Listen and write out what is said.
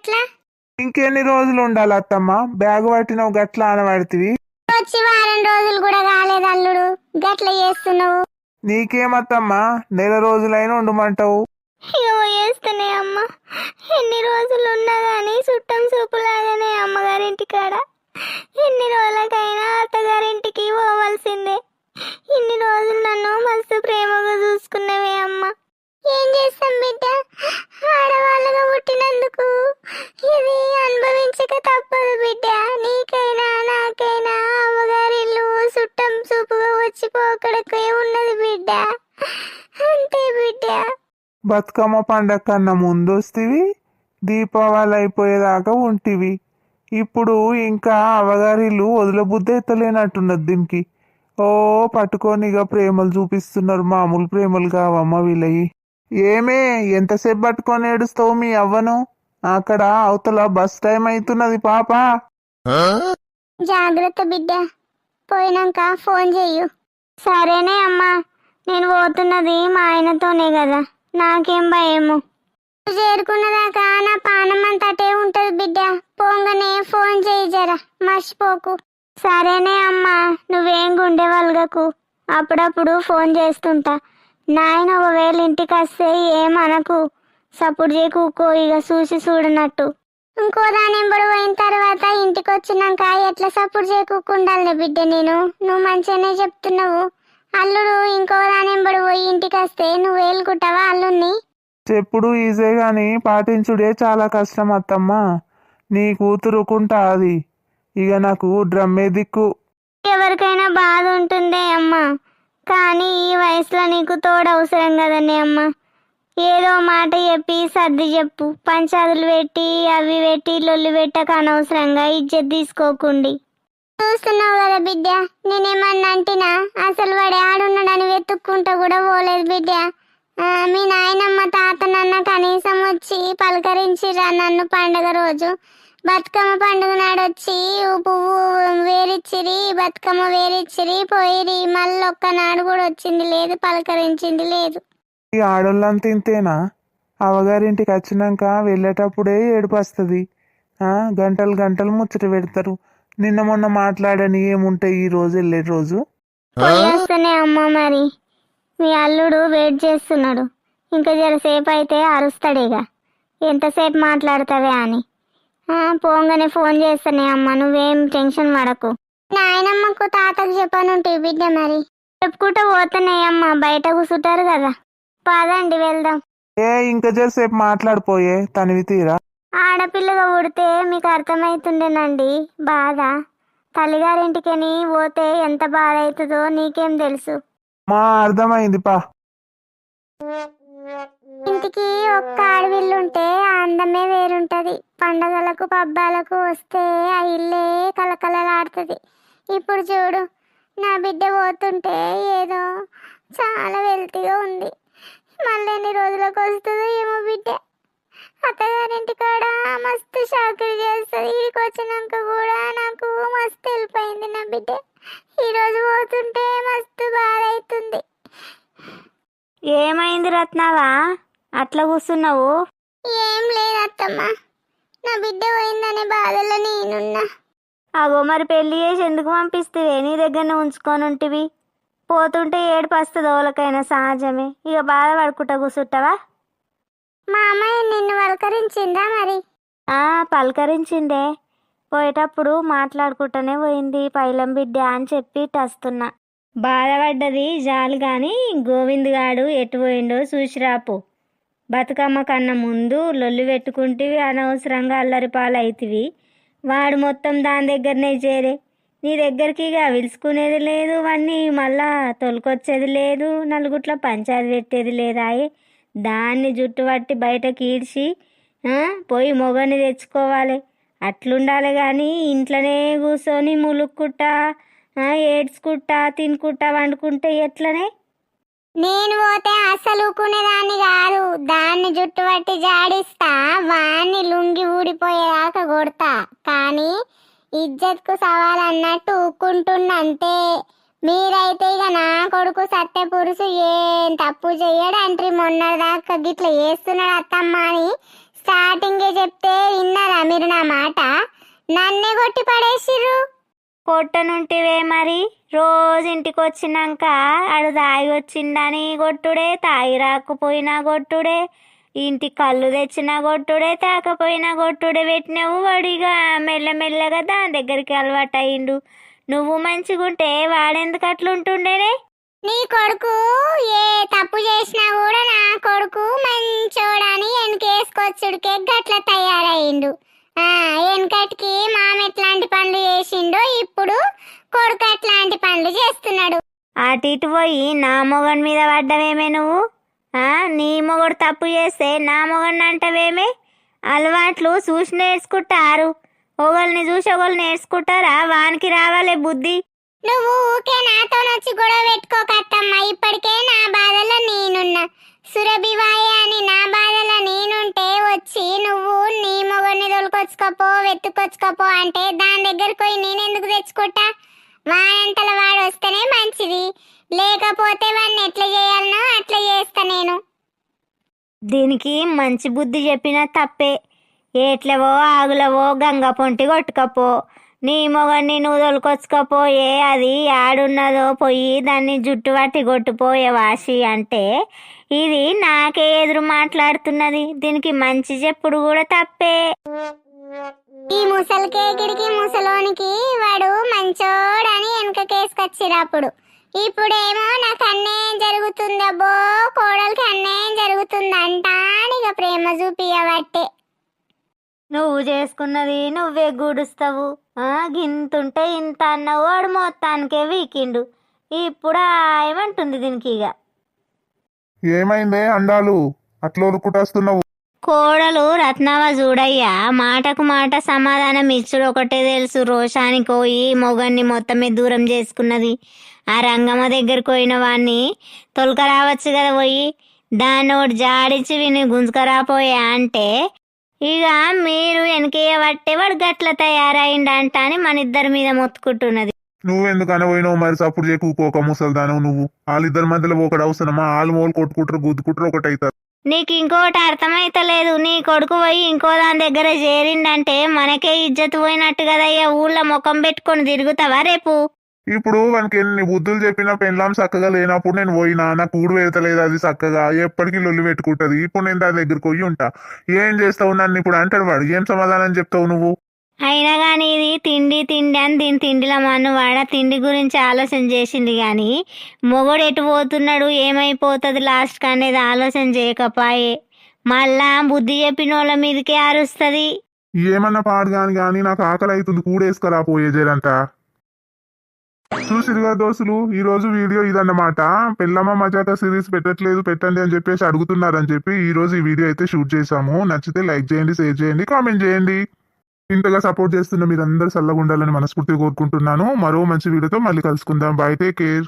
గట్లా ఇంకెన్ని రోజులు ఉండాలి అత్తమ్మ? బ్యాగ్ పట్టినవు గట్ల అనబడితివి వచ్చి వారం రోజులు కూడా కాలేదు అల్లుడు. గట్ల చేస్తున్నావు? నీకేమత్తమ్మా నెల రోజులైనా ఉండమంటావు. అయ్యో వేస్తనే అమ్మ. ఎన్ని రోజులు ఉన్నా గానీ చుట్టం చూపులాగానే అమ్మగారింటి కాడ ఎన్ని రోజులకైనా అత్తగారింటికి పోవాల్సిందే. ఇన్ని రోజులు నన్ను మస్తు ప్రేమగా చూసుకున్నవే అమ్మ. బతుకమ్మ పండగ కన్నా ముందు వస్తేవి దీపావళి అయిపోయేదాకా ఉంటివి. ఇప్పుడు ఇంకా అవగారిల్లు వదిలబుద్ధి ఎత్తలేనట్టున్నది దీనికి. ఓ పట్టుకొని ఇక ప్రేమలు చూపిస్తున్నారు మామూలు ప్రేమలు కావమ్మ వీళ్ళయి. ఏమే ఎంతసేపు పట్టుకొని ఏడుస్తావు మీ అవ్వను? అక్కడ అవతల బస్ టైం అవుతున్నది పాప. జాగ్రత్త బిడ్డ పోయినాక ఫోన్ చెయ్యు. సరేనే అమ్మా నేను పోతున్నది మా ఆయనతోనే కదా. నాకేం భయము. నువ్వు చేరుకున్నదాకా నా పానం అంతా ఉంటది బిడ్డ. పోంగనే ఫోన్ చేయి జరా. మర్చిపోకు. సరేనే అమ్మా నువ్వేం గుండె అప్పుడప్పుడు ఫోన్ చేస్తుంటా. నాయన ఒకవేళ ఇంటికి వస్తే ఏమనకు. సపోర్ట్ చేయకు ఇక చూసి చూడనట్టు. ఇంకో దాని ఎంబడు పోయిన తర్వాత ఇంటికి వచ్చినాక ఎట్లా సపోర్ట్ చేయకుండాలే బిడ్డ నేను. నువ్వు మంచిగానే చెప్తున్నావు. అల్లుడు ఇంకో దాని ఎంబడి పోయి ఇంటికి వస్తే నువ్వు వేలుకుంటావా అల్లుడిని చెప్పుడు ఈజీ గాని పాటించుడే చాలా కష్టం అత్తమ్మ. నీ కూతురుకుంటా అది ఇక నాకు డ్రమ్మే దిక్కు. ఎవరికైనా బాధ ఉంటుందే అమ్మా. కానీ ఈ వయసులో నీకు తోడు అవసరం కదండి అమ్మ. ఏదో మాట చెప్పి సర్ది చెప్పు. పంచాదులు పెట్టి అవి పెట్టి లొల్లు పెట్టక అనవసరంగా ఇజ్జత్ తీసుకోకుండి. చూస్తున్నావు కదా బిడ్డ. నేనేమన్నా అంటినా? అసలు వాడు ఆడున్నాడని వెతుక్కుంటా కూడా పోలేదు బిడ్డ. మీ నాయనమ్మ తాత నన్న కనీసం వచ్చి పలకరించిరా నన్ను పండగ రోజు. బతుకమ్మ పండుగ నాడు వచ్చి పువ్వు వేరిచ్చిరి బతుకమ్మ వేరిచ్చిరి పోయిరి. మళ్ళీ ఒక్క నాడు కూడా వచ్చింది లేదు పలకరించింది లేదు. ఈ ఆడోళ్ళంతా ఇంతేనా? అవగారింటికి వచ్చినాక వెళ్ళేటప్పుడే ఏడుపు వస్తుంది. గంటలు గంటలు ముచ్చట పెడతారు. నిన్న మొన్న మాట్లాడని ఏముంటాయి ఈ రోజు వెళ్ళే రోజు? పోయేస్తూనే అమ్మ మరి. మీ అల్లుడు వెయిట్ చేస్తున్నాడు. ఇంకా జరసేపు అయితే అరుస్తాడేగా. ఎంతసేపు మాట్లాడతావే అని. ఆ, పోంగానే ఫోన్ చేస్తానే అమ్మ నువ్వేం టెన్షన్ పడకు. నాయనమ్మకు తాతకు చెప్పనుంటే బిడ్డ మరి. చెప్పుకుంటూ పోతున్నాయి అమ్మ బయట కూర్చుంటారు కదా. పదండి వెళ్దాం. ఏ ఇంకా జరసేపు మాట్లాడిపోయే తనివి తీరా? ఆడపిల్లగా పుడితే మీకు అర్థమవుతుండేనండి బాధ. తల్లిగారింటికని పోతే ఎంత బాధ అవుతుందో నీకేం తెలుసు. మా అర్థమైంది పా ఇంటికి ఒక్క ఆడవిల్లుంటే ఆ అందమే వేరుంటది. పండగలకు పబ్బాలకు వస్తే ఆ ఇల్లే కలకలలాడుతుంది ఇప్పుడు చూడు నా బిడ్డ పోతుంటే ఏదో చాలా వెల్తీగా ఉంది. మళ్ళీ ఎన్ని రోజులకు వస్తుందో ఏమో బిడ్డ. అత్తగారింటి కాడ మస్తు షాకులు చేస్తుంది. ఇక్కడికి వచ్చినాక కూడా నాకు మస్తు వెళ్ళిపోయింది నా బిడ్డ. ఈరోజు పోతుంటే మస్తు బాధ అవుతుంది ఏమైంది రత్నవా? అట్లా కూర్చున్నావు? ఏం లేదు అత్తమ్మ. నా బిడ్డ పోయిందనే బాధలో నేనున్నా. అగో మరి పెళ్ళి చేసి ఎందుకు పంపిస్తే నీ దగ్గరనే ఉంచుకొని ఉంటివి. పోతుంటే ఏడుపు వస్తుంది ఓలకైనా సహజమే. ఇక బాధపడుకుంటా కూర్చుంటావా? మా అమ్మాయి నిన్ను పలకరించిందా మరి? ఆ పలకరించిందే. పోయేటప్పుడు మాట్లాడుకుంటూనే పోయింది. పైలం బిడ్డ అని చెప్పి టస్తున్నా. బాధపడ్డది జాలు గాని గోవింద్ గాడు ఎటు పోయిండో చూసిరాపు. బతుకమ్మ కన్నా ముందు లొల్లు పెట్టుకుంటేవి అనవసరంగా అల్లరి పాలైతివి. వాడు మొత్తం దాని దగ్గరనే చేరే. నీ దగ్గరికి ఇక పిలుచుకునేది లేదు వాడిని మళ్ళా తొలకొచ్చేది లేదు నలుగుట్ల పంచాయతీ పెట్టేది లేదాయి. దాన్ని జుట్టు పట్టి బయటకి ఈడ్చి పోయి మొగని తెచ్చుకోవాలి. అట్లుండాలి కానీ ఇంట్లోనే కూర్చొని ములుక్కుంటా ఏడ్చుకుంటా తినుకుంటా వండుకుంటే ఎట్లనే? నేను పోతే అసలు ఊకునేదాన్ని కాదు. దాన్ని జుట్టు పట్టి జాడిస్తా వాణ్ణి లుంగి ఊడిపోయేదాకా కొడతా. కానీ ఇజ్జత్కు సవాల్ అన్నట్టు ఊక్కుంటున్నా మీరైతే ఇక నా కొడుకు సత్య పురుషు ఏం తప్పు చేయడు అంట్రీ మొన్నటిదాకా గిట్లా చేస్తున్నాడు అత్తమ్మ అని. స్టార్టింగే చెప్తే విన్నారా మీరు నా మాట? నన్నే కొట్టి పడేసిర్రు. కొట్టనుంటివే మరి. రోజు ఇంటికి వచ్చినాక అడు తాగి వచ్చిందని కొట్టుడే తాగి రాకపోయినా కొట్టుడే ఇంటి కళ్ళు తెచ్చినా కొట్టుడే తాకపోయినా కొట్టుడే పెట్టినావు వాడిగా మెల్లమెల్లగా దాని దగ్గరికి అలవాటు అయిండు నువ్వు మంచిగుంటే వాడెందుకు అట్లుంటుండేనే నీ కొడుకు ఏ తప్పు చేసినా కూడా నా కొడుకు మంచోడని వెనకేసుకొచ్చుడికే గట్ల తయారయ్యిండు వెనకటికి మామ ఎట్లాంటి పనులు చేసిండో ఇప్పుడు కొడుకు అట్లాంటి పనులు చేస్తున్నాడు. అటు ఇటు పోయి నా మొగన్ మీద పడ్డవేమే నువ్వు? ఆ నీ మొగడు తప్పు చేస్తే నా మొగన్ అంటవేమే అలవాట్లు చూసి నేర్చుకుంటారు ఒకళ్ళని చూసి ఒకళ్ళు నేర్చుకుంటారా వానికి రావాలే బుద్ధి. నువ్వు ఊకే నాతో వచ్చి గొడవ పెట్టుకోకత్తమ్మా ఇప్పటికే నా బాధలో నేనున్నా. సురభివాయ అని నా బాధలో నేనుంటే వచ్చి నువ్వు నీ మొగని తొలుకొచ్చుకోపో వెతుకొచ్చుకోపో అంటే దాని దగ్గరకు పోయి నేనెందుకు తెచ్చుకుంటా? వాడంతల వాడు వస్తేనే మంచిది. లేకపోతే వాడిని ఎట్లా చేయాలనో అట్లా చేస్తా నేను. దీనికి మంచి బుద్ధి చెప్పినా తప్పే. ఏట్లవో ఆగులవో గంగ పొంటి కొట్టుకపో. నీ మొగని నువ్వు తొలకొచ్చుకపోయే అది ఆడున్నదో పోయి దాన్ని జుట్టు పట్టి కొట్టుపోయే వాసి అంటే. ఇది నాకే ఎదురు మాట్లాడుతున్నది. దీనికి మంచి చెప్పుడు కూడా తప్పే. ఈ ముసలికేకిడికి ముసలోనికి వాడు మంచోడని వెనక కేసుకొచ్చిరప్పుడు ఇప్పుడేమో నాకు అన్యాయం జరుగుతుందబ్బో కోడలికి అన్యాయం జరుగుతుందంట ఇక ప్రేమ చూపియబట్టే నువ్వు చేసుకున్నది నువ్వే గూడుస్తావు. ఆ, గింతుంటే ఇంత అన్నవు వాడు మొత్తానికే వీకిండు. ఇప్పుడు ఏమంటుంది దీనికి ఇక ఏమైందే అండాలు? అట్లా ఉరుకుటేస్తున్నావు. కోడలు రత్నవ చూడయ్యా మాటకు మాట సమాధానం ఇచ్చుడు ఒకటే తెలుసు. రోషానికి పోయి మొగన్ని మొత్తమే దూరం చేసుకున్నది. ఆ రంగమ్మ దగ్గరికి పోయిన వాడిని తొలక రావచ్చు కదా పోయి దాన్ని ఒకటి జాడించి విని గుంజుకరాపోయా అంటే ఇక మీరు వెనకేయబట్టే వాడు గట్ల తయారైండంట అని మన ఇద్దరి మీద మొత్తుకుంటున్నది. నువ్వు ఎందుకు అనబోయినావు మరి సప్పుడు చేయకోక ముసల్దానవు నువ్వు? వాళ్ళిద్దరి మధ్యలో ఒకటి అవసరమా? వాళ్ళు మోలు కొట్టుకుంటారు గుద్దుకుంటారు ఒకటి అవుతారు నీకు ఇంకోటి అర్థమైతలేదు. నీ కొడుకు పోయి ఇంకో దాని దగ్గర చేరిండంటే మనకే ఇజ్జత్ పోయినట్టు కదయ్యా. ఊళ్ళో ముఖం పెట్టుకొని తిరుగుతావా రేపు? ఇప్పుడు వానికి ఎన్ని బుద్ధులు చెప్పినా పెళ్ళాం చక్కగా లేనప్పుడు నేను పోయినా నాకు ఊడు పెడతలేదు అది చక్కగా ఎప్పటికీ లొల్లి పెట్టుకుంటది. ఇప్పుడు నేను దాని దగ్గరికి పోయి ఉంటా. ఏం చేస్తావు నన్ను ఇప్పుడు అంటాడు వాడు. ఏం సమాధానం చెప్తావు నువ్వు? అయినా కానీ ఇది తిండి తిండి అని దీని తిండిలో మన్ను వాడ తిండి గురించి ఆలోచన చేసింది కానీ మొగడు ఎటు పోతున్నాడు ఏమైపోతుంది లాస్ట్ అనేది ఆలోచన చేయకపాయే. మళ్ళా బుద్ధి చెప్పిన వాళ్ళ మీదకే అరుస్తుంది. ఏమన్నా పాడు కాని కానీ నాకు ఆకలి అవుతుంది కూడేసుకురా పోయే జరంతా చూసిరుగా దోస్తులు ఈ రోజు వీడియో ఇదన్నమాట. పెళ్ళమ్మ మజాక సిరీస్ పెట్టట్లేదు పెట్టండి అని చెప్పేసి అడుగుతున్నారని చెప్పి ఈ రోజు ఈ వీడియో అయితే షూట్ చేశాము. నచ్చితే లైక్ చేయండి షేర్ చేయండి కామెంట్ చేయండి. ఇంతగా సపోర్ట్ చేస్తున్న మీరందరూ చల్లగా ఉండాలని మనస్ఫూర్తిగా కోరుకుంటున్నాను. మరో మంచి వీడియోతో మళ్ళీ కలుసుకుందాం. Bye take care.